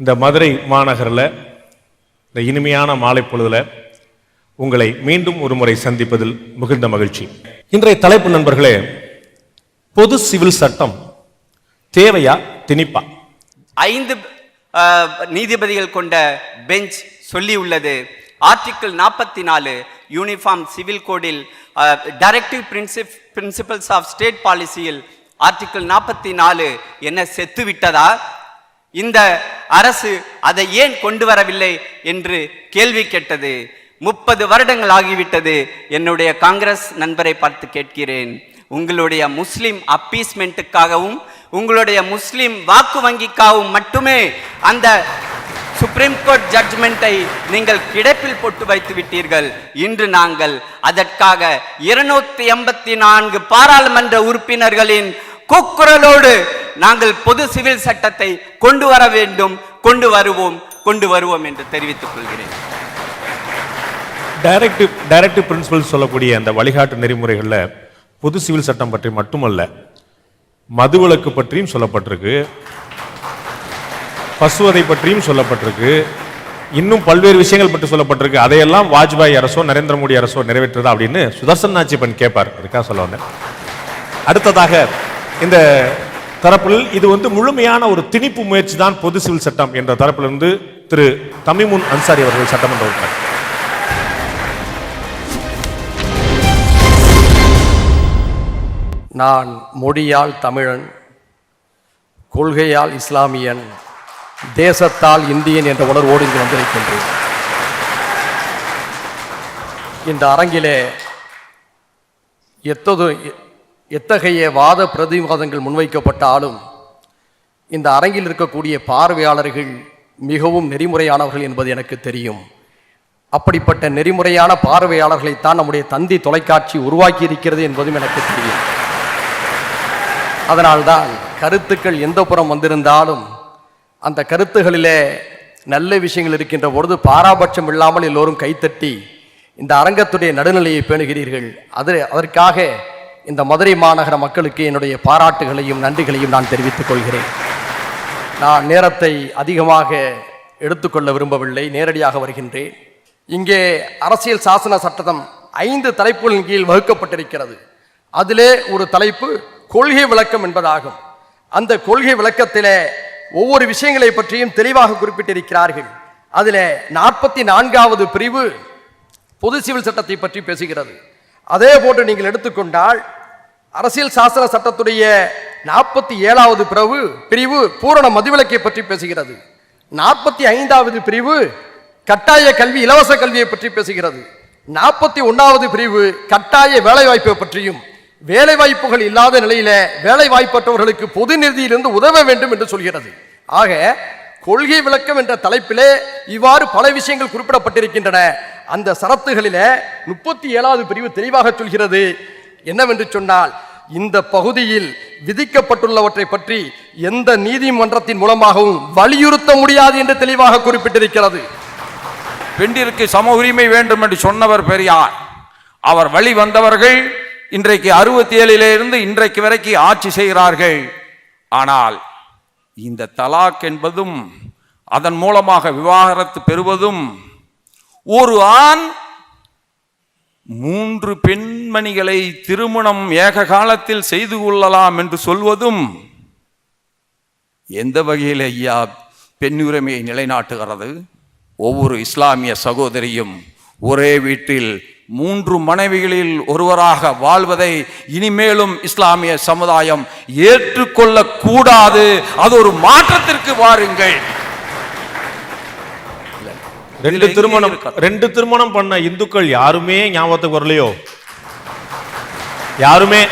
இந்த மதுரை மாநகரில் இந்த இனிமையான மாலை பொழுதுல உங்களை மீண்டும் ஒரு முறை சந்திப்பதில் மிகுந்த மகிழ்ச்சி. இன்றைய தலைப்பு நண்பர்களே பொது சிவில் சட்டம் தேவையா திணிப்பா? ஐந்து நீதிபதிகள் கொண்ட பெஞ்ச் சொல்லியுள்ளது. ஆர்டிக்கிள் நாற்பத்தி நாலு uniform civil கோடில் directive principle principles of state பாலிசியில் article நாற்பத்தி நாலு என்ன செத்து விட்டதா இந்த அரசு அதை ஏன் கொண்டு வரவில்லை என்று கேள்வி கேட்டது. முப்பது வருடங்கள் ஆகிவிட்டது. என்னுடைய காங்கிரஸ் நண்பரை பார்த்து கேட்கிறேன். உங்களுடைய முஸ்லிம் அப்பீஸ்மெண்ட்டுக்காகவும் உங்களுடைய முஸ்லிம் வாக்கு வங்கிக்காகவும் மட்டுமே அந்த சுப்ரீம் கோர்ட் ஜட்ஜ்மெண்ட்டை நீங்கள் கிடப்பில் போட்டு வைத்து விட்டீர்கள். இன்று நாங்கள் அதற்காக இருநூத்தி எண்பத்தி நான்கு பாராளுமன்ற உறுப்பினர்களின் கூக்குரலோடு நாங்கள் பொது சிவில் சட்டத்தை கொண்டு வர வேண்டும். கொண்டு வருவோம். கொண்டு வருவோம் என்று தெரிவித்துக் கொள்கிறேன். டைரக்டிவ் டைரக்டிவ் பிரின்சிபல் சொல்லக்கூடிய அந்த வழிகாட்டு நெறிமுறைகளில் பொது சிவில் சட்டம் பற்றி மட்டுமல்ல மதுவிலக்கு பற்றியும் சொல்லப்பட்டிருக்கு. பசுவதை பற்றியும் சொல்லப்பட்டிருக்கு. இன்னும் பல்வேறு விஷயங்கள் பற்றி சொல்லப்பட்டிருக்கு. அதையெல்லாம் வாஜ்பாய் அரசோ நரேந்திர மோடி அரசோ நிறைவேற்றுதா அப்படின்னு சுதர்சன் நாச்சிப்பன் கேட்பார். அதுக்காக சொல்ல வந்தேன். அடுத்ததாக இந்த தரப்பில் இது வந்து முழுமையான ஒரு திணிப்பு முயற்சி தான் பொது சிவில் சட்டம் என்ற தரப்பிலிருந்து திரு தமிமுன் அன்சாரி அவர்கள் சட்டமன்ற உறுப்பினர். நான் மொழியால் தமிழன் கொள்கையால் இஸ்லாமியன் தேசத்தால் இந்தியன் என்ற உணர்வோடு இங்கு வந்திருக்கின்றேன். இந்த அரங்கிலே எத்தது எத்தகைய வாத பிரதிவாதங்கள் முன்வைக்கப்பட்டாலும் இந்த அரங்கில் இருக்கக்கூடிய பார்வையாளர்கள் மிகவும் நெறிமுறையானவர்கள் என்பது எனக்கு தெரியும். அப்படிப்பட்ட நெறிமுறையான பார்வையாளர்களைத்தான் நம்முடைய தந்தி தொலைக்காட்சி உருவாக்கி இருக்கிறது என்பதும் எனக்கு தெரியும். அதனால்தான் கருத்துக்கள் எந்த புறம் வந்திருந்தாலும் அந்த கருத்துகளிலே நல்ல விஷயங்கள் இருக்கின்ற பொழுது பாராபட்சம் இல்லாமல் எல்லோரும் கைத்தட்டி இந்த அரங்கத்துடைய நடுநிலையை பேணுகிறீர்கள். அது அதற்காக இந்த மதுரை மாநகர மக்களுக்கு என்னுடைய பாராட்டுகளையும் நன்றிகளையும் நான் தெரிவித்துக் கொள்கிறேன். நான் நேரத்தை அதிகமாக எடுத்துக்கொள்ள விரும்பவில்லை நேரடியாக வருகின்றேன். இங்கே அரசியல் சாசன சட்டத்தம் ஐந்து தலைப்புகளின் கீழ் வகுக்கப்பட்டிருக்கிறது. அதிலே ஒரு தலைப்பு கொள்கை விளக்கம் என்பதாகும். அந்த கொள்கை விளக்கத்திலே ஒவ்வொரு விஷயங்களை பற்றியும் தெளிவாக குறிப்பிட்டிருக்கிறார்கள். அதில் நாற்பத்தி நான்காவது பிரிவு பொது சிவில் சட்டத்தை பற்றி பேசுகிறது. அதே போன்று நீங்கள் எடுத்துக்கொண்டால் அரசியல் சாசன சட்டத்துடைய நாற்பத்தி ஏழாவது பிரிவு பிரிவு பூரண மதுவிலக்கை பற்றி பேசுகிறது. நாற்பத்தி ஐந்தாவது பிரிவு கட்டாய கல்வி இலவச கல்வியை பற்றி பேசுகிறது. நாற்பத்தி ஒன்றாவது பிரிவு கட்டாய வேலைவாய்ப்பை பற்றியும் வேலைவாய்ப்புகள் இல்லாத நிலையில வேலை வாய்ப்பற்றவர்களுக்கு பொது நிதியிலிருந்து உதவ வேண்டும் என்று சொல்கிறது. ஆக கொள்கை விளக்கம் என்ற தலைப்பிலே இவ்வாறு பல விஷயங்கள் குறிப்பிடப்பட்டிருக்கின்றன. அந்த சரத்துகளிலே முப்பத்தி ஏழாவது பிரிவு தெளிவாக சொல்கிறது. என்னவென்று சொன்னால் இந்த பகுதியில் விதிக்கப்பட்டுள்ளவற்றை பற்றி எந்த நீதிமன்றத்தின் மூலமாகவும் வலியுறுத்த முடியாது என்று தெளிவாக குறிப்பிட்டிருக்கிறது. பெண்டிற்கு சம உரிமை வேண்டும் என்று சொன்னவர் பெரியார். அவர் வழி வந்தவர்கள் இன்றைக்கு அறுபத்தி ஏழிலிருந்து இன்றைக்கு வரைக்கும் ஆட்சி செய்கிறார்கள். ஆனால் இந்த தலாக் என்பதும் அதன் மூலமாக விவாகரத்து பெறுவதும் ஒரு ஆண் மூன்று பெண்மணிகளை திருமணம் ஏக காலத்தில் செய்து கொள்ளலாம் என்று சொல்வதும் எந்த வகையில் ஐயா பெண்ணுரிமையை நிலைநாட்டுகிறது? ஒவ்வொரு இஸ்லாமிய சகோதரியும் ஒரே வீட்டில் மூன்று மனைவிகளில் ஒருவராக வாழ்வதை இனிமேலும் இஸ்லாமிய சமுதாயம் ஏற்றுக்கொள்ளக் கூடாது அது ஒரு மாற்றத்திற்கு வாருங்கள். ரெண்டு திருமணம்? ரெண்டு திருமணம் பண்ண இந்துக்கள் யாருமே ஞாபகத்துக்கு வரலையோ? யாருமே?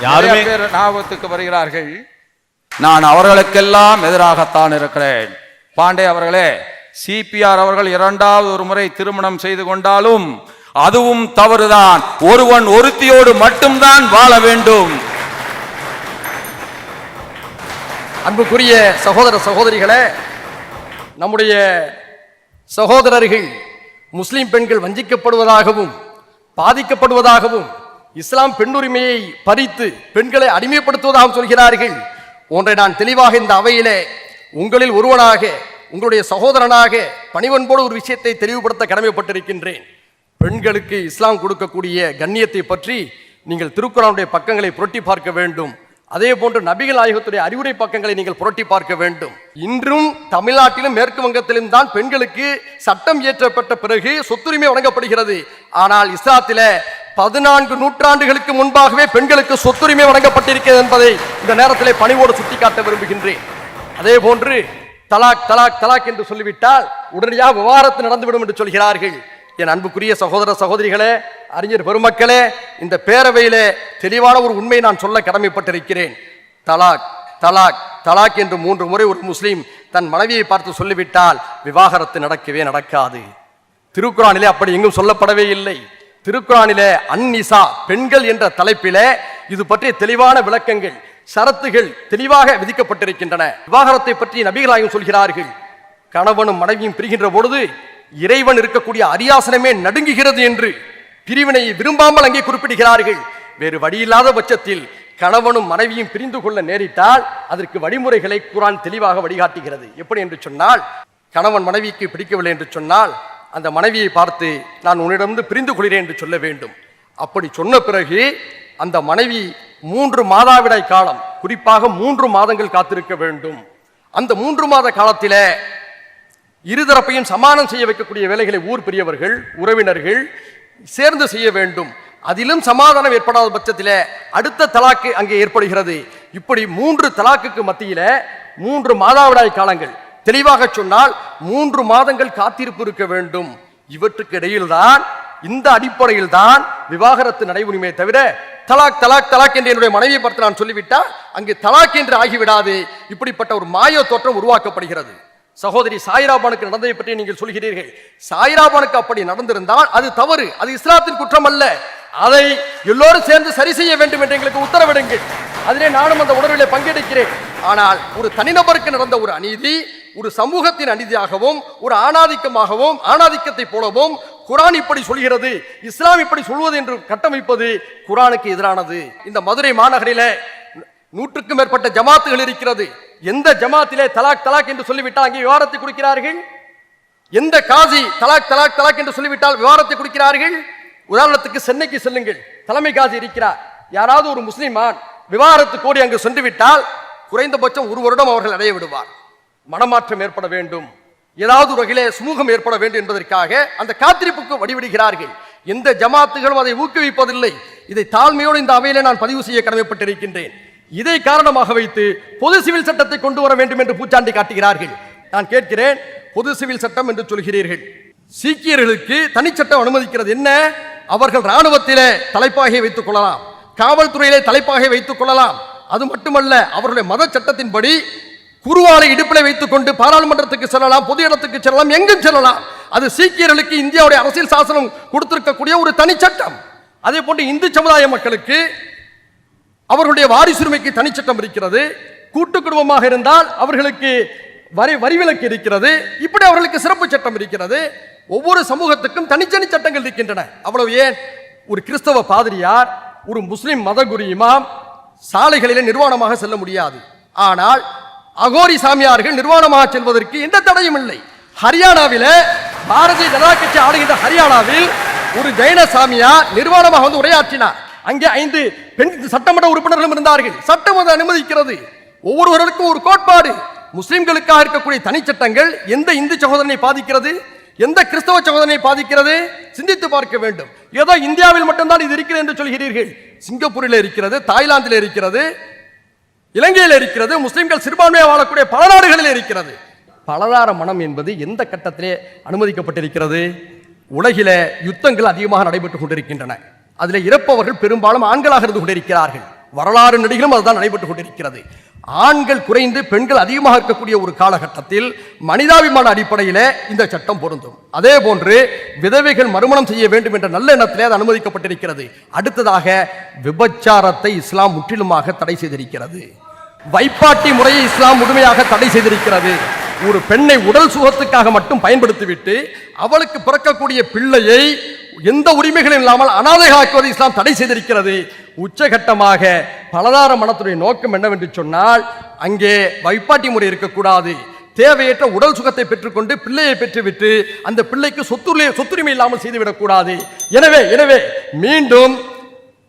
யாருமே? ஞாபகத்துக்கு வருகிறார்கள். நான் அவர்களுக்கெல்லாம் எதிராகத்தான் இருக்கிறேன். பாண்டே அவர்களே சிபிஆர் அவர்கள் இரண்டாவது ஒரு முறை திருமணம் செய்து கொண்டாலும் அதுவும் தவறுதான். ஒருவன் ஒருத்தியோடு மட்டும்தான் வாழ வேண்டும். அன்புக்குரிய சகோதர சகோதரிகளே நம்முடைய சகோதரர்கள் முஸ்லிம் பெண்கள் வஞ்சிக்கப்படுவதாகவும் பாதிக்கப்படுவதாகவும் இஸ்லாம் பெண்ணுரிமையை பறித்து பெண்களை அடிமைப்படுத்துவதாகவும் சொல்கிறார்கள். ஒன்றை நான் தெளிவாக இந்த அவையிலே உங்களில் ஒருவனாக உங்களுடைய சகோதரனாக பணிவன்போடு ஒரு விஷயத்தை தெளிவுபடுத்த கடமைப்பட்டிருக்கின்றேன். பெண்களுக்கு இஸ்லாம் கொடுக்கக்கூடிய கண்ணியத்தை பற்றி நீங்கள் திருக்குறானுடைய பக்கங்களை புரட்டி பார்க்க வேண்டும். அதே போன்று நபிகள் ஆயுகத்துடைய அறிவுரை பக்கங்களை நீங்கள் புரட்டி பார்க்க வேண்டும். இன்றும் தமிழ்நாட்டிலும் மேற்கு வங்கத்திலும் தான் பெண்களுக்கு சட்டம் இயற்றப்பட்ட பிறகு சொத்துரிமை வழங்கப்படுகிறது. ஆனால் இஸ்லாத்தில பதினான்கு நூற்றாண்டுகளுக்கு முன்பாகவே பெண்களுக்கு சொத்துரிமை வழங்கப்பட்டிருக்கிறது என்பதை இந்த நேரத்திலே பணிவோடு சுட்டிக்காட்ட விரும்புகின்றேன். அதே போன்று தலாக் தலாக் தலாக் என்று சொல்லிவிட்டால் உடனடியாக விவாகரத்து நடந்துவிடும் என்று சொல்கிறார்கள். என் அன்புக்குரிய சகோதர சகோதரிகளே அறிஞர் பெருமக்களே இந்த பேரவையிலே தெளிவான ஒரு உண்மை நான் சொல்ல கடமைப்பட்டிருக்கிறேன். தலாக் தலாக் தலாக் என்று மூன்று முறை ஒரு முஸ்லீம் தன் மனைவியை பார்த்து சொல்லிவிட்டால் விவாகரத்து நடக்கவே நடக்காது. திருக்குறானிலே அப்படி எங்கும் சொல்லப்படவே இல்லை. திருக்குறானிலே அந்நிசா பெண்கள் என்ற தலைப்பிலே இது பற்றிய தெளிவான விளக்கங்கள். சரத்துகள் தெளிவாக விதிக்கப்பட்டிருக்கின்றன. விவாகரத்தை பற்றி நபிகளாயும் சொல்கிறார்கள். கணவனும் மனைவியும் பிரிகின்ற பொழுது இறைவன் இருக்கக்கூடிய அரியாசனமே நடுங்குகிறது என்று பிரிவினை விரும்பாமல் அங்கே குறிப்பிடுகிறார்கள். வேறு வழியில்லாத பட்சத்தில் கணவனும் மனைவியும் பிரிந்து கொள்ள நேரிட்டால் அதற்கு வழிமுறைகளை குரான் தெளிவாக வழிகாட்டுகிறது. எப்படி என்று சொன்னால் கணவன் மனைவிக்கு பிடிக்கவில்லை என்று சொன்னால் அந்த மனைவியை பார்த்து நான் உன்னிடமிருந்து பிரிந்து கொள்கிறேன் என்று சொல்ல வேண்டும். அப்படி சொன்ன பிறகு அந்த மனைவி மூன்று மாதாவிடாய் காலம் குறிப்பாக மூன்று மாதங்கள் காத்திருக்க வேண்டும். அந்த மூன்று மாத காலத்திலே இருதரப்பையும் சமானம் செய்ய வைக்கக்கூடிய வேலைகளை ஊர் பெரியவர்கள் உறவினர்கள் சேர்ந்து செய்ய வேண்டும். அதிலும் சமாதானம் ஏற்படாத பட்சத்தில் அடுத்த தலாக்கு அங்கே ஏற்படுகிறது. இப்படி மூன்று தலாக்குக்கு மத்தியில மூன்று மாதாவிடாய் காலங்கள். தெளிவாக சொன்னால் மூன்று மாதங்கள் காத்திருப்பு இருக்க வேண்டும். இவற்றுக்கு இடையில்தான் இந்த அடிப்படையில் தான் விவாகரத்து நடைபெறுமே தவிர தலாக் தலாக் தலாக் என்று என்னுடைய மனைவியை பார்த்து நான் சொல்லிவிட்டால் அங்கு தலாக் என்று ஆகிவிடாது இப்படிப்பட்ட ஒரு மாய தோற்றம் உருவாக்கப்படுகிறது. சகோதரி சாயிராபானுக்கு நடந்ததை பற்றி நீங்கள் சொல்கிறீர்கள். சாயிராபானுக்கு அப்படி நடந்திருந்தால் அது தவறு அது இஸ்லாத்தின் குற்றம் அல்ல அதை எல்லோரும் சேர்ந்து சரி செய்ய வேண்டும் என்று எங்களுக்கு உத்தரவிடுங்கள். அதிலே நானும் அந்த உணர்விலே பங்கெடுக்கிறேன். ஆனால் ஒரு தனிநபருக்கு நடந்த ஒரு அநீதி ஒரு சமூகத்தின் அநீதியாகவும் ஒரு ஆணாதிக்கமாகவும் ஆணாதிக்கத்தை போலவும் குரான் இப்படி சொல்கிறது இஸ்லாம் இப்படி சொல்வது என்று கட்டமைப்பது குரானுக்கு எதிரானது. இந்த மதுரை மாநகரில நூற்றுக்கும் மேற்பட்ட ஜமாத்துகள் இருக்கிறது. எந்த ஜமாத்திலே தலாக் தலாக் என்று சொல்லிவிட்டால் அங்கே விவாதத்தை கொடுக்கிறார்கள்? எந்த காசி தலாக் தலாக் தலாக் என்று சொல்லிவிட்டால் விவாதத்தை கொடுக்கிறார்கள்? உதாரணத்துக்கு சென்னைக்கு செல்லுங்கள். தலைமை காசி இருக்கிறார். யாராவது ஒரு முஸ்லிமான் விவாகரத்து கோரி அங்கு சென்று விட்டால் குறைந்தபட்சம் ஒரு வருடம் அவர்கள் அடைய விடுவார். மனமாற்றம் ஏற்பட வேண்டும். ஏதாவது ஒரு வகையிலே சுமூகம் ஏற்பட வேண்டும் என்பதற்காக அந்த காத்திருப்புக்கு வடிவிடுகிறார்கள் எந்த ஜமாத்துகளும் அதை ஊக்குவிப்பதில்லை. இதை தாழ்மையோடு இந்த அவையிலே நான் பதிவு செய்ய கடமைப்பட்டிருக்கின்றேன். இதை காரணமாக வைத்து பொது சிவில் சட்டத்தை கொண்டு வர வேண்டும் என்று பூச்சாண்டி காட்டுகிறார்கள். நான் கேட்கிறேன் பொது சிவில் சட்டம் என்று சொல்கிறீர்கள். சீக்கியர்களுக்கு தனிச்சட்டம் அனுமதிக்கிறது என்ன? அவர்கள் இராணுவத்திலே தலைப்பாகை வைத்துக் கொள்ளலாம். காவல்துறையிலே தலைப்பாகை வைத்துக் கொள்ளலாம். அது மட்டுமல்ல அவருடைய மத சட்டத்தின்படி குருவாலை இடுப்பில் வைத்துக் கொண்டு பாராளுமன்றத்துக்கு செல்லலாம் பொது இடத்துக்கு செல்லலாம் எங்கும் செல்லலாம். அது சீக்கியர்களுக்கு இந்தியாவுடைய அரசியல் சாசனம் கொடுத்திருக்கக்கூடிய ஒரு தனிச்சட்டம் அதே போன்று இந்து சமுதாய மக்களுக்கு அவர்களுடைய வாரிசுரிமைக்கு தனிச்சட்டம் இருக்கிறது. கூட்டு குடும்பமாக இருந்தால் அவர்களுக்கு வரி வரிவிலக்கு இருக்கிறது. இப்படி அவர்களுக்கு சிறப்பு சட்டம் இருக்கிறது. ஒவ்வொரு சமூகத்துக்கும் தனித்தனி சட்டங்கள் இருக்கின்றன. அவ்வளவு ஏன்? ஒரு கிறிஸ்தவ பாதிரியார் ஒரு முஸ்லிம் மதகுரு இமாம் சாலைகளிலே நிர்வாணமாக செல்ல முடியாது. ஆனால் அகோரி சாமியார்கள் நிர்வாணமாக செல்வதற்கு எந்த தடையும் இல்லை. ஹரியானாவில் பாரதிய ஜனதா கட்சி ஆளுகின்ற ஹரியானாவில் ஒரு ஜெயின சாமியார் நிர்வாணமாக வந்து உரையாற்றினார். அங்கே ஐந்து பெண் சட்டமன்ற உறுப்பினர்களும் இருந்தார்கள். சட்டம் அதை அனுமதிக்கிறது. ஒவ்வொருவருக்கும் ஒரு கோட்பாடு. முஸ்லிம்களுக்காக இருக்கக்கூடிய தனிச்சட்டங்கள் எந்த இந்து சகோதரனை பாதிக்கிறது? எந்த கிறிஸ்தவ சகோதரனை பாதிக்கிறது? சிந்தித்து பார்க்க வேண்டும். ஏதோ இந்தியாவில் மட்டும்தான் இது இருக்கிறது என்று சொல்கிறீர்கள். சிங்கப்பூரில் இருக்கிறது தாய்லாந்தில் இருக்கிறது இலங்கையில் இருக்கிறது முஸ்லிம்கள் சிறுபான்மையாக வாழக்கூடிய பல நாடுகளில் இருக்கிறது. பலதார மனம் என்பது எந்த கட்டத்திலே அனுமதிக்கப்பட்டிருக்கிறது? உலகில யுத்தங்கள் அதிகமாக நடைபெற்றுக் கொண்டிருக்கின்றன. அதில் இறப்பவர்கள் பெரும்பாலும் ஆண்களாக இருந்து கொண்டிருக்கிறார்கள். வரலாறு நடிகளும் அதுதான் நடைபெற்றுக் கொண்டிருக்கிறது. ஆண்கள் குறைந்து பெண்கள் அதிகமாக இருக்கக்கூடிய ஒரு காலகட்டத்தில் மனிதாபிமான அடிப்படையிலே இந்த சட்டம் பொருந்தும். அதே போன்று விதவைகள் மறுமணம் செய்ய வேண்டும் என்ற நல்ல எண்ணத்திலே அது அனுமதிக்கப்பட்டிருக்கிறது. அடுத்ததாக விபச்சாரத்தை இஸ்லாம் முற்றிலுமாக தடை செய்திருக்கிறது. வைப்பாட்டி முறையை இஸ்லாம் முழுமையாக தடை செய்திருக்கிறது. ஒரு பெண்ணை உடல் சுகத்துக்காக மட்டும் பயன்படுத்திவிட்டு அவளுக்கு பிறக்கக்கூடிய பிள்ளையை எந்த உரிமைகளும் இல்லாமல் அனாதைகளாக்குவதை இஸ்லாம் தடை செய்திருக்கிறது. உச்சகட்டமாக பலதார மனத்துடைய நோக்கம் என்னவென்று சொன்னால் அங்கே வைப்பாட்டி முறை இருக்கக்கூடாது. தேவையற்ற உடல் சுகத்தை பெற்றுக்கொண்டு பிள்ளையை பெற்றுவிட்டு அந்த பிள்ளைக்கு சொத்துரிமை சொத்துரிமை இல்லாமல் செய்துவிடக்கூடாது. எனவே எனவே மீண்டும்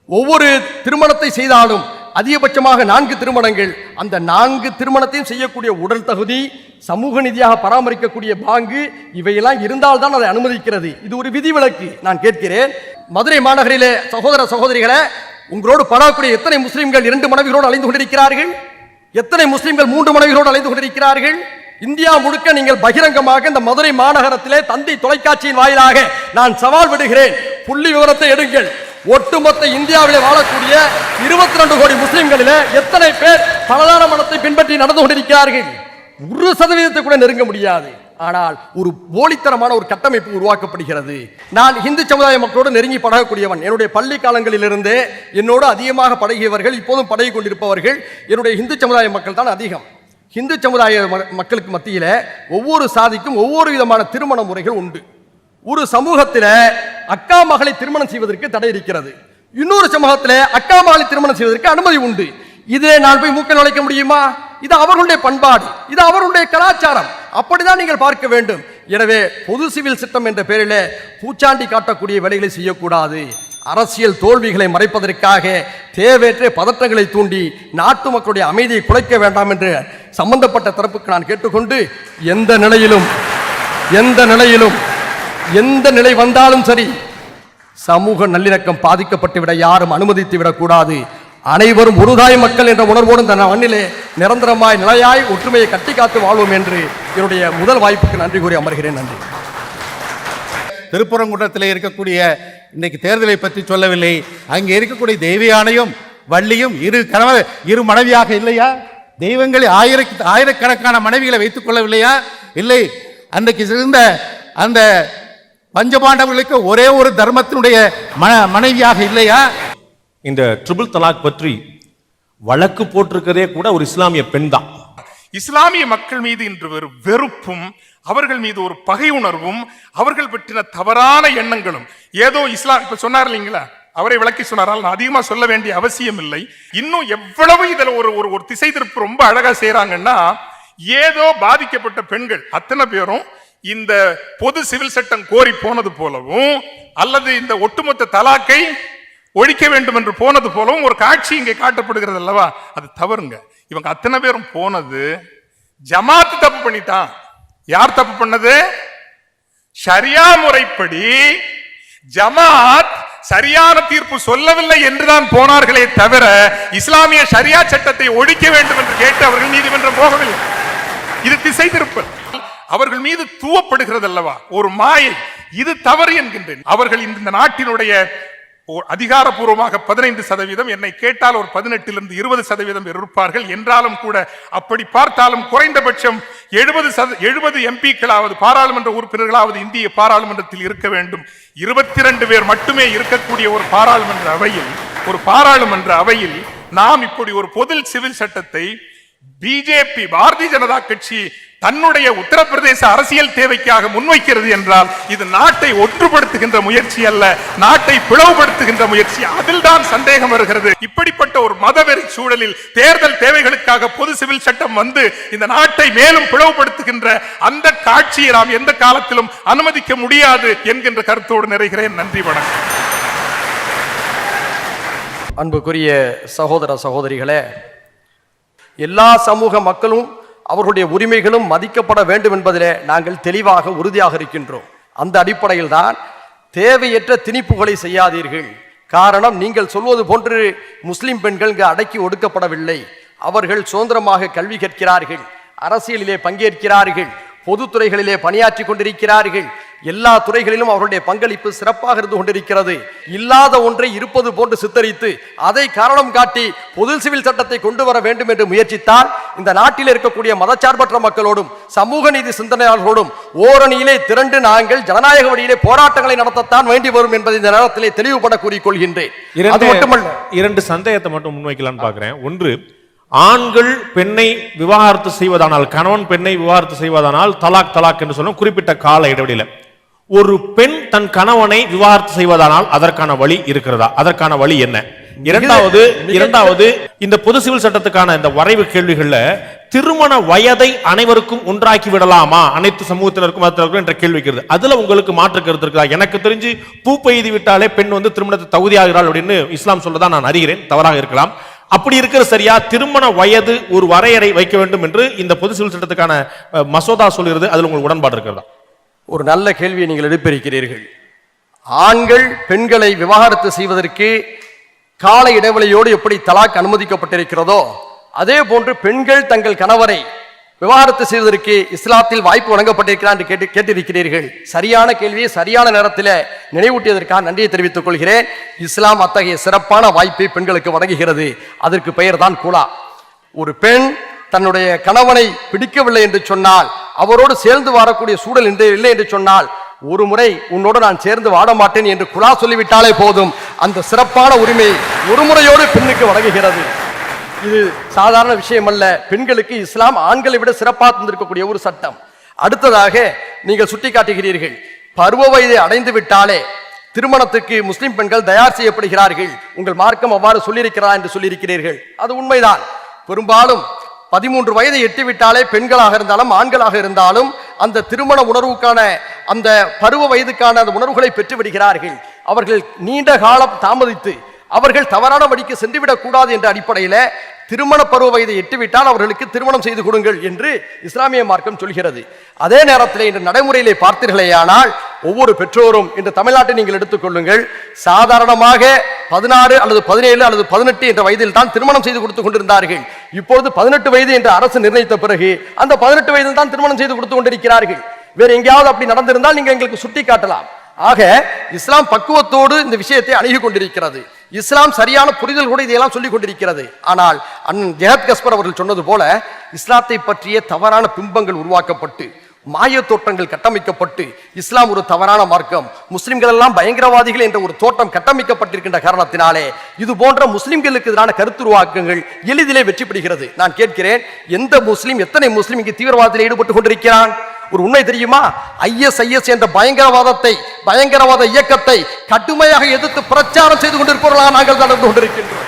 ஒவ்வொரு திருமணத்தை செய்தாலும் அதிகபட்சமாக நான்கு திருமணங்கள். அந்த நான்கு திருமணத்தையும் செய்யக்கூடிய உடல் தகுதி சமூக நிதியாக பராமரிக்கக்கூடிய பாங்கு இவையெல்லாம் இருந்தால்தான் அதை அனுமதிக்கிறது. இது ஒரு விதிவிலக்கு நான் கேட்கிறேன். மதுரை மாநகரிலே சகோதர சகோதரிகளை உங்களோடு படக்கூடிய எத்தனை முஸ்லிம்கள் இரண்டு மனைவிகளோடு அலைந்து கொண்டிருக்கிறார்கள்? எத்தனை முஸ்லிம்கள் மூன்று மனைவிகளோடு அலைந்து கொண்டிருக்கிறார்கள்? இந்தியா முழுக்க நீங்கள் பகிரங்கமாக இந்த மதுரை மாநகரத்திலே தந்தி தொலைக்காட்சியின் வாயிலாக நான் சவால் விடுகிறேன். புள்ளி விவரத்தை எடுங்கள். ஒட்டுமொத்த இந்தியாவிலே வாழக்கூடிய இருபத்தி ரெண்டு கோடி முஸ்லிம்களிலே எத்தனை பேர் பலதார மனத்தை பின்பற்றி நடந்து கொண்டிருக்கிறார்கள்? ஒரு சதவீதத்தை கூட நெருங்க முடியாது. ஆனால் ஒரு போலித்தனமான ஒரு கட்டமைப்பு உருவாக்கப்படுகிறது. நான் இந்து சமுதாய மக்களோடு நெருங்கி பழகக்கூடியவன். என்னுடைய பள்ளி காலங்களிலிருந்தே என்னோடு அதிகமாக பழகியவர்கள் இப்போதும் பழகி கொண்டிருப்பவர்கள் என்னுடைய இந்து சமுதாய மக்கள் தான் அதிகம். இந்து சமுதாய ம- மக்களுக்கு மத்தியில் ஒவ்வொரு சாதிக்கும் ஒவ்வொரு விதமான திருமண முறைகள் உண்டு. ஒரு சமூகத்தில் அக்கா மகளை திருமணம் செய்வதற்கு தடை இருக்கிறது. இன்னொரு சமூகத்தில் அக்கா மகளை திருமணம் செய்வதற்கு அனுமதி உண்டு. இதே நான் போய் மூக்க நுழைக்க முடியுமா? இது அவர்களுடைய பண்பாடு. இது அவர்களுடைய கலாச்சாரம். அப்படிதான் நீங்கள் பார்க்க வேண்டும். எனவே பொது சிவில் சட்டம் என்ற பெயரில் பூச்சாண்டி காட்டக்கூடிய வேலைகளை செய்யக்கூடாது. அரசியல் தோல்விகளை மறைப்பதற்காக தேவையற்ற பதற்றங்களை தூண்டி நாட்டு மக்களுடைய அமைதியை குலைக்க வேண்டாம் என்று சம்பந்தப்பட்ட தரப்புக்கு நான் கேட்டுக்கொண்டு எந்த நிலையிலும் எந்த நிலையிலும் எந்த நிலை வந்தாலும் சரி சமூக நல்லிணக்கம் பாதிக்கப்பட்டு விட யாரும் அனுமதித்து விடக்கூடாது. அனைவரும் ஒருதாய் மக்கள் என்ற உணர்வோடு இந்த மண்ணிலே நிரந்தரமாய் நிலையாய் ஒற்றுமையை கட்டி காத்து வாழ்வோம் என்று என்னுடைய முதல் வாய்ப்புக்கு நன்றி கூறி அமர்கிறேன். நன்றி. திருப்புறங்குன்றத்தில் இருக்கக்கூடிய இன்னைக்கு தேர்தலை பற்றி சொல்லவில்லை. அங்கே இருக்கக்கூடிய தெய்வியானையும் வள்ளியும் இரு கணவர் இரு மனைவியாக இல்லையா? தெய்வங்களை ஆயிர ஆயிரக்கணக்கான மனைவிகளை வைத்துக் கொள்ளவில்லையா? இல்லை. அன்றைக்கு இருந்த அந்த பஞ்சபாண்டவர்களுக்கு ஒரே ஒரு தர்மத்தினுடைய மன மனைவியாக இல்லையா? இந்த ட்ரிபிள் தலாக் பற்றி வழக்கு போட்டிருக்கிறதே கூட ஒரு இஸ்லாமிய பெண் தான். இஸ்லாமிய மக்கள் மீது இன்று ஒரு வெறுப்பும் அவர்கள் மீது ஒரு பகை உணர்வும் அவர்கள் பற்றின தவறான எண்ணங்களும். ஏதோ இஸ்லாம் இப்ப சொன்னார் இல்லைங்களா? அவரை விளக்கி சொன்னாரால் நான் அதிகமா சொல்ல வேண்டிய அவசியம் இல்லை. இன்னும் எவ்வளவு இதுல ஒரு ஒரு ஒரு திசை திருப்பு ரொம்ப அழகா செய்றாங்கன்னா ஏதோ பாதிக்கப்பட்ட பெண்கள் அத்தனை பேரும் இந்த பொது சிவில் சட்டம் கோரி போனது போலவும் அல்லது இந்த ஒட்டுமொத்த தலாக்கை ஒழிக்க வேண்டும் என்று போனது போலவும் ஒரு காட்சி இங்கே காட்டப்படுகிறது அல்லவா? அது தவறுங்க. இவங்க அத்தனை பேரும் போனது ஜமாத் தப்பு பண்ணிட்டான். யார் தப்பு பண்ணது? சரியா முறைப்படி ஜமாத் சரியான தீர்ப்பு சொல்லவில்லை என்றுதான் போனார்களே தவிர இஸ்லாமிய சரியா சட்டத்தை ஒழிக்க வேண்டும் என்று கேட்டு அவர்கள் நீதிமன்றம் போகவில்லை. இது திசை திருப்பல். அவர்கள் மீது தூவப்படுகிறது அல்லவா ஒரு மாயை. இது தவறு என்கின்றேன். அவர்கள் இந்த நாட்டினுடைய ஓ- அதிகாரப்பூர்வமாக பதினைந்து சதவீதம் என்னை கேட்டால் ஒரு பதினெட்டிலிருந்து இருபது சதவீதம் இருப்பார்கள் என்றாலும் கூட அப்படி பார்த்தாலும் குறைந்தபட்சம் எழுபது சத எழுபது எம்பிக்களாவது பாராளுமன்ற உறுப்பினர்களாவது இந்திய பாராளுமன்றத்தில் இருக்க வேண்டும். இருபத்தி ரெண்டு பேர் மட்டுமே இருக்கக்கூடிய ஒரு பாராளுமன்ற அவையில் ஒரு பாராளுமன்ற அவையில் நாம் இப்படி ஒரு பொது சிவில் சட்டத்தை பிஜேபி பாரதிய ஜனதா கட்சி தன்னுடைய உத்தரப்பிரதேச அரசியல் தேவைக்காக முன்வைக்கிறது என்றால் இது நாட்டை ஒற்றுப்படுத்துகின்ற முயற்சி அல்ல நாட்டை பிளவுபடுத்துகின்ற முயற்சி. அதில் தான் சந்தேகம் வருகிறது. இப்படிப்பட்ட ஒரு மதவெறி சூழலில் தேர்தல் தேவைகளுக்காக பொது சிவில் சட்டம் வந்து இந்த நாட்டை மேலும் பிளவுபடுத்துகின்ற அந்த காட்சியை நாம் எந்த காலத்திலும் அனுமதிக்க முடியாது என்கின்ற கருத்தோடு நிறைகிறேன். நன்றி வணக்கம். அன்புக்குரிய சகோதர சகோதரிகளே எல்லா சமூக மக்களும் அவர்களுடைய உரிமைகளும் மதிக்கப்பட வேண்டும் என்பதிலே நாங்கள் தெளிவாக உறுதியாக இருக்கின்றோம். அந்த அடிப்படையில் தான் தேவையற்ற திணிப்புகளை செய்யாதீர்கள். காரணம் நீங்கள் சொல்வது போன்று முஸ்லிம் பெண்கள் இங்கு அடக்கி ஒடுக்கப்படவில்லை. அவர்கள் சுதந்திரமாக கல்வி கற்கிறார்கள். அரசியலிலே பங்கேற்கிறார்கள். பொதுத்துறைகளிலே பணியாற்றி கொண்டிருக்கிறார்கள். எல்லா துறைகளிலும் அவருடைய பங்களிப்பு சிறப்பாக இருந்து கொண்டிருக்கிறது. இல்லாத ஒன்றை இருப்பது போன்று சித்தரித்து அதை காரணம் காட்டி பொது சிவில் சட்டத்தை கொண்டு வர வேண்டும் என்று முயற்சித்தால் இந்த நாட்டில் இருக்கக்கூடிய மதச்சார்பற்ற மக்களோடும் சமூக நீதி சிந்தனையாளர்களோடும் ஓரணியிலே திரண்டு நாங்கள் ஜனநாயக வழியிலே போராட்டங்களை நடத்தத்தான் வேண்டி வரும் என்பதை இந்த நேரத்திலே தெளிவுபட கூறிக்கொள்கின்றேன். அது இரண்டு மட்டுமல்ல. இரண்டு சந்தேகத்தை மட்டும் முன்வைக்கலாம்னு பார்க்கிறேன். ஒன்று ஆண்கள் பெண்ணை விவாகரத்து செய்வதானால் கணவன் பெண்ணை விவாகரத்து செய்வதானால் தலாக் தலாக் என்று சொல்லும் குறிப்பிட்ட கால இடைவெளியில. ஒரு பெண் தன் கணவனை விவாகரத்து செய்வதானால் அதற்கான வழி இருக்கிறதா? அதற்கான வழி என்ன? இரண்டாவது இரண்டாவது இந்த பொது சிவில் சட்டத்துக்கான இந்த வரைவு கேள்விகள்ல திருமண வயதை அனைவருக்கும் ஒன்றாக்கி விடலாமா? அனைத்து சமூகத்தினருக்கும் மதத்தினருக்கும் என்ற கேள்வி இருக்கிறது அதுல உங்களுக்கு மாற்று கருத்து இருக்கா எனக்கு தெரிஞ்சு பூ பெய்து விட்டாலே பெண் வந்து திருமணத்தை தகுதியாகிறாள் அப்படின்னு இஸ்லாம் சொல்லதான் நான் அறிகிறேன். தவறாக இருக்கலாம். அப்படி இருக்கிற சரியா திருமண வயது ஒரு வரையறை வைக்க வேண்டும் என்று இந்த பொது சிவில் சட்டத்துக்கான மசோதா சொல்கிறது. அதுல உங்களுக்கு உடன்பாடு இருக்கிறதா? ஒரு நல்ல கேள்வியை நீங்கள் எடுப்பிருக்கிறீர்கள் ஆண்கள் பெண்களை விவாகரத்து செய்வதற்கு கால இடைவெளியோடு எப்படி தலாக் அனுமதிக்கப்பட்டிருக்கிறதோ அதே போன்று பெண்கள் தங்கள் கணவரை விவாகரத்து செய்வதற்கு இஸ்லாத்தில் வாய்ப்பு வழங்கப்பட்டிருக்கிறார் என்று கேட்டு கேட்டிருக்கிறீர்கள். சரியான கேள்வியை சரியான நேரத்தில் நினைவூட்டியதற்காக நன்றியை தெரிவித்துக் கொள்கிறேன். இஸ்லாம் அத்தகைய சிறப்பான வாய்ப்பை பெண்களுக்கு வழங்குகிறது. அதற்கு பெயர் தான் குலா. ஒரு பெண் தன்னுடைய கணவனை பிடிக்கவில்லை என்று சொன்னால் அவரோடு சேர்ந்து வாழக்கூடிய சூழல் என்று இல்லை என்று சொன்னால் ஒரு முறை உன்னோடு நான் சேர்ந்து வாட மாட்டேன் என்று குழா சொல்லிவிட்டாலே போதும். அந்த சிறப்பான உரிமை ஒரு முறையோடு பெண்ணுக்கு வழங்குகிறது. இது சாதாரண விஷயம் அல்ல பெண்களுக்கு இஸ்லாம் ஆண்களை விட சிறப்பாக தந்திருக்கக்கூடிய ஒரு சட்டம். அடுத்ததாக நீங்கள் சுட்டிக்காட்டுகிறீர்கள். பருவ வயதை அடைந்து விட்டாலே திருமணத்துக்கு முஸ்லிம் பெண்கள் தயார் செய்யப்படுகிறார்கள். உங்கள் மார்க்கம் அவ்வாறு சொல்லியிருக்கிறதா என்று சொல்லியிருக்கிறீர்கள். அது உண்மைதான். பெரும்பாலும் பதிமூன்று வயதை எட்டிவிட்டாலே பெண்களாக இருந்தாலும் ஆண்களாக இருந்தாலும் அந்த திருமண உணர்வுக்கான அந்த பருவ வயதுக்கான அந்த உணர்வுகளை பெற்று விடுகிறார்கள். அவர்கள் நீண்ட காலம் தாமதித்து அவர்கள் தவறான வழிக்கு சென்றுவிடக்கூடாது என்ற அடிப்படையில் திருமண பருவ வயதை எட்டுவிட்டால் அவர்களுக்கு திருமணம் செய்து கொடுங்கள் என்று இஸ்லாமிய மார்க்கம் சொல்கிறது. அதே நேரத்தில் இன்று நடைமுறையிலே பார்த்தீர்களேயானால் ஒவ்வொரு பெற்றோரும் இன்று தமிழ்நாட்டை நீங்கள் எடுத்துக்கொள்ளுங்கள் சாதாரணமாக பதினாறு அல்லது பதினேழு அல்லது பதினெட்டு என்ற வயதில் தான் திருமணம் செய்து கொடுத்து கொண்டிருந்தார்கள். இப்பொழுது பதினெட்டு வயது என்று அரசு நிர்ணயித்த பிறகு அந்த பதினெட்டு வயதில் தான் திருமணம் செய்து கொடுத்து கொண்டிருக்கிறார்கள். வேற எங்கேயாவது அப்படி நடந்திருந்தால் நீங்க எங்களுக்கு சுட்டி காட்டலாம். ஆக இஸ்லாம் பக்குவத்தோடு இந்த விஷயத்தை அணுகி கொண்டிருக்கிறது. இஸ்லாம் சரியான புரிதல் கூட இதையெல்லாம் சொல்லிக் கொண்டிருக்கிறது. ஆனால் அண்ணன் ஜெகத் கஸ்பர் அவர்கள் சொன்னது போல இஸ்லாத்தை பற்றிய தவறான பிம்பங்கள் உருவாக்கப்பட்டு மாய தோற்றங்கள் கட்டமைக்கப்பட்டு இஸ்லாம் ஒரு தவறான மார்க்கம். முஸ்லிம்கள் எல்லாம் பயங்கரவாதிகள் என்ற ஒரு தோட்டம் கட்டமைக்கப்பட்டிருக்கின்ற காரணத்தினாலே இது போன்ற முஸ்லிம்களுக்கு எதிரான கருத்துருவாக்கங்கள் எளிதிலே வெற்றி பெறுகிறது நான் கேட்கிறேன் எந்த முஸ்லிம் எத்தனை முஸ்லிம் இங்கு தீவிரவாதத்தில் ஈடுபட்டு கொண்டிருக்கிறான்? ஒரு உண்மை தெரியுமா? ஐஎஸ்ஐஎஸ் என்ற பயங்கரவாதத்தை பயங்கரவாத இயக்கத்தை கடுமையாக எதிர்த்து பிரச்சாரம் செய்து கொண்டிருப்பவர்களாக நாங்கள் நடந்து கொண்டிருக்கின்றோம்.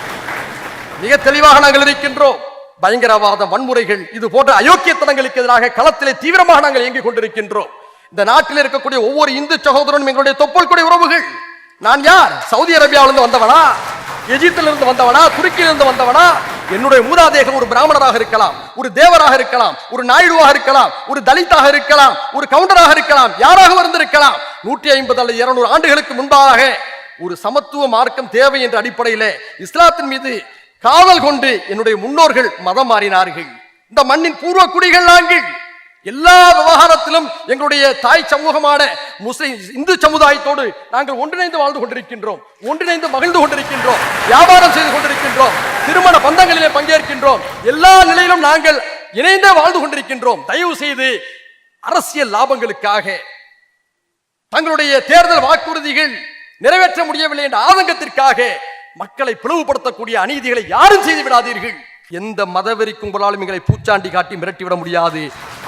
மிக தெளிவாக நாங்கள் இருக்கின்றோம். பயங்கரவாத வன்முறைகள் இது போன்ற அயோக்கியத்தனங்களுக்கு எதிராக களத்திலே தீவிரமாக நாங்கள் இயங்கிக் கொண்டிருக்கின்றோம். இந்த நாட்டில் இருக்கக்கூடிய ஒவ்வொரு இந்து சகோதரனும் எங்களுடைய தொப்பல் கொடி உறவுகள். நான் யார்? சவுதி அரேபியாவிலிருந்து வந்தவனா? எஜிப்திலிருந்து வந்தவனா? துருக்கியிலிருந்து வந்தவனா? என்னுடைய மூதாதையர்கள் ஒரு பிராமணராக இருக்கலாம் ஒரு தேவராக இருக்கலாம் ஒரு நாயுடுவாக இருக்கலாம் ஒரு தலித்தாக இருக்கலாம் ஒரு கவுண்டராக இருக்கலாம் யாராக இருந்திருக்கலாம் நூற்றி ஐம்பது அல்லது இருநூறு ஆண்டுகளுக்கு முன்பாக ஒரு சமத்துவ மார்க்கம் தேவை என்ற அடிப்படையிலே இஸ்லாத்தின் மீது காதல் கொண்டு என்னுடைய முன்னோர்கள் மதம் மாறினார்கள். இந்த மண்ணின் பூர்வ குடிகள் நாங்கள். எல்லா விவகாரத்திலும் எங்களுடைய தாய் சமூகமான முஸ்லிம் இந்து சமுதாயத்தோடு நாங்கள் ஒன்றிணைந்து வாழ்ந்து கொண்டிருக்கின்றோம். ஒன்றிணைந்து மகிழ்ந்து கொண்டிருக்கின்றோம். வியாபாரம் செய்து கொண்டிருக்கின்றோம். திருமண பந்தங்களிலே பங்கேற்கின்றோம். எல்லா நிலையிலும் நாங்கள் இணைந்தே வாழ்ந்து கொண்டிருக்கின்றோம். தயவு செய்து அரசியல் லாபங்களுக்காக தங்களுடைய தேர்தல் வாக்குறுதிகள் நிறைவேற்ற முடியவில்லை என்ற ஆதங்கத்திற்காக மக்களை பிளவுபடுத்தக்கூடிய அநீதிகளை யாரும் செய்து விடாதீர்கள். எந்த மதவெறி கும்பலாலும் எங்களை பூச்சாண்டி காட்டி மிரட்டிவிட முடியாது.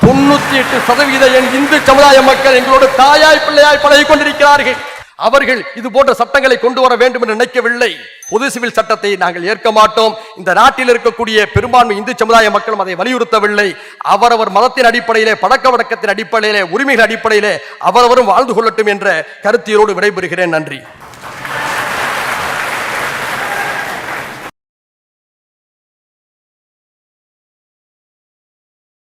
தொண்ணூத்தி எட்டு சதவீத என் இந்து சமுதாய மக்கள் எங்களோட தாயாய் பிள்ளையாய் பழகி கொண்டிருக்கிறார்கள். அவர்கள் இது போன்ற சட்டங்களை கொண்டு வர வேண்டும் என்று நினைக்கவில்லை. பொது சிவில் சட்டத்தை நாங்கள் ஏற்க மாட்டோம். இந்த நாட்டில் இருக்கக்கூடிய பெரும்பான்மை இந்து சமுதாய மக்களும் அதை வலியுறுத்தவில்லை. அவரவர் மதத்தின் அடிப்படையிலே பழக்க வழக்கத்தின் அடிப்படையிலே உரிமைகள் அடிப்படையிலே அவரவரும் வாழ்ந்து கொள்ளட்டும் என்ற கருத்தியரோடு விடைபெறுகிறேன். நன்றி.